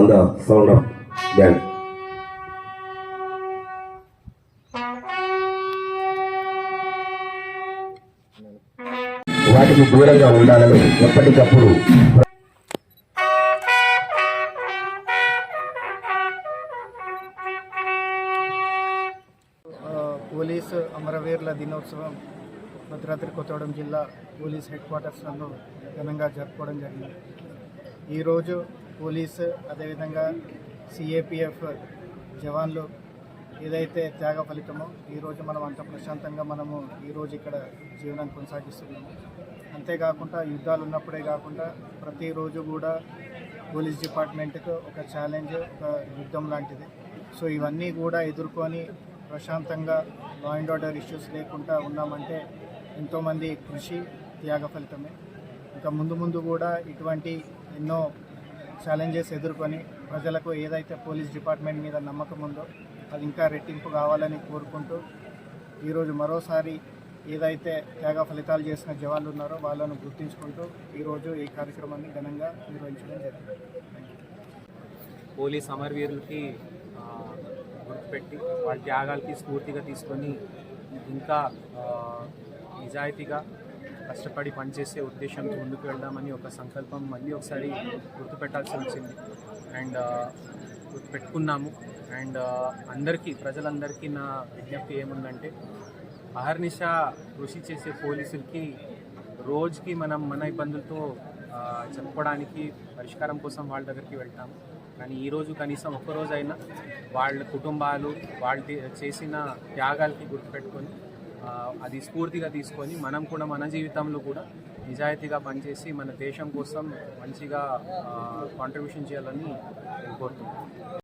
sound of bell. వాటికి దూరంగా ఉండాలని ఎప్పటికప్పుడు పోలీసు అమరవీరుల దినోత్సవం భద్రాద్రి కొత్తగూడెం జిల్లా పోలీస్ హెడ్ క్వార్టర్స్ నందు ఘనంగా జరుపుకోవడం జరిగింది ఈరోజు పోలీసు అదేవిధంగా సిఏపిఎఫ్ జవాన్లు ఏదైతే త్యాగ ఫలితమో ఈరోజు మనం అంత ప్రశాంతంగా మనము ఈరోజు ఇక్కడ జీవనాన్ని కొనసాగిస్తున్నాము. అంతేకాకుండా యుద్ధాలు ఉన్నప్పుడే కాకుండా ప్రతిరోజు కూడా పోలీస్ డిపార్ట్మెంట్కు ఒక ఛాలెంజ్ ఒక యుద్ధం లాంటిది. సో ఇవన్నీ కూడా ఎదుర్కొని ప్రశాంతంగా లా అండ్ ఆర్డర్ ఇష్యూస్ లేకుండా ఉన్నామంటే ఎంతోమంది కృషి త్యాగ ఫలితమే. ఇంకా ముందు ముందు కూడా ఇటువంటి ఎన్నో ఛాలెంజెస్ ఎదుర్కొని ప్రజలకు ఏదైతే పోలీస్ డిపార్ట్మెంట్ మీద నమ్మకం ఉందో అది ఇంకా రెట్టింపు కావాలని కోరుకుంటూ ఈరోజు మరోసారి ఏదైతే త్యాగ ఫలితాలు చేసిన జవాన్లు ఉన్నారో వాళ్ళను గుర్తించుకుంటూ ఈరోజు ఈ కార్యక్రమాన్ని ఘనంగా నిర్వహించడం జరిగింది. పోలీస్ అమరవీరులకి గుర్తుపెట్టి వాళ్ళ త్యాగాలకి స్ఫూర్తిగా తీసుకొని ఇంకా నిజాయితీగా కష్టపడి పనిచేసే ఉద్దేశంతో ముందుకు వెళ్దామని ఒక సంకల్పం మళ్ళీ ఒకసారి గుర్తుపెట్టాల్సి వచ్చింది. అండ్ గుర్తుపెట్టుకున్నాము. అండ్ అందరికీ ప్రజలందరికీ నా విజ్ఞప్తి ఏముందంటే అహర్నిశ కృషి చేసే పోలీసులకి రోజుకి మనం మన ఇబ్బందులతో ఆ, చెప్పుకోవడానికి పరిష్కారం కోసం వాళ్ళ దగ్గరికి వెళ్తాము. కానీ ఈరోజు కనీసం ఒక్కరోజైనా వాళ్ళ కుటుంబాలు వాళ్ళు చేసిన త్యాగాలకి గుర్తుపెట్టుకొని అది స్ఫూర్తిగా తీసుకొని మనం కూడా మన జీవితంలో కూడా నిజాయితీగా పనిచేసి మన దేశం కోసం మంచిగా కాంట్రిబ్యూషన్ చేయాలని కోరుతున్నాం కోరుతున్నాను.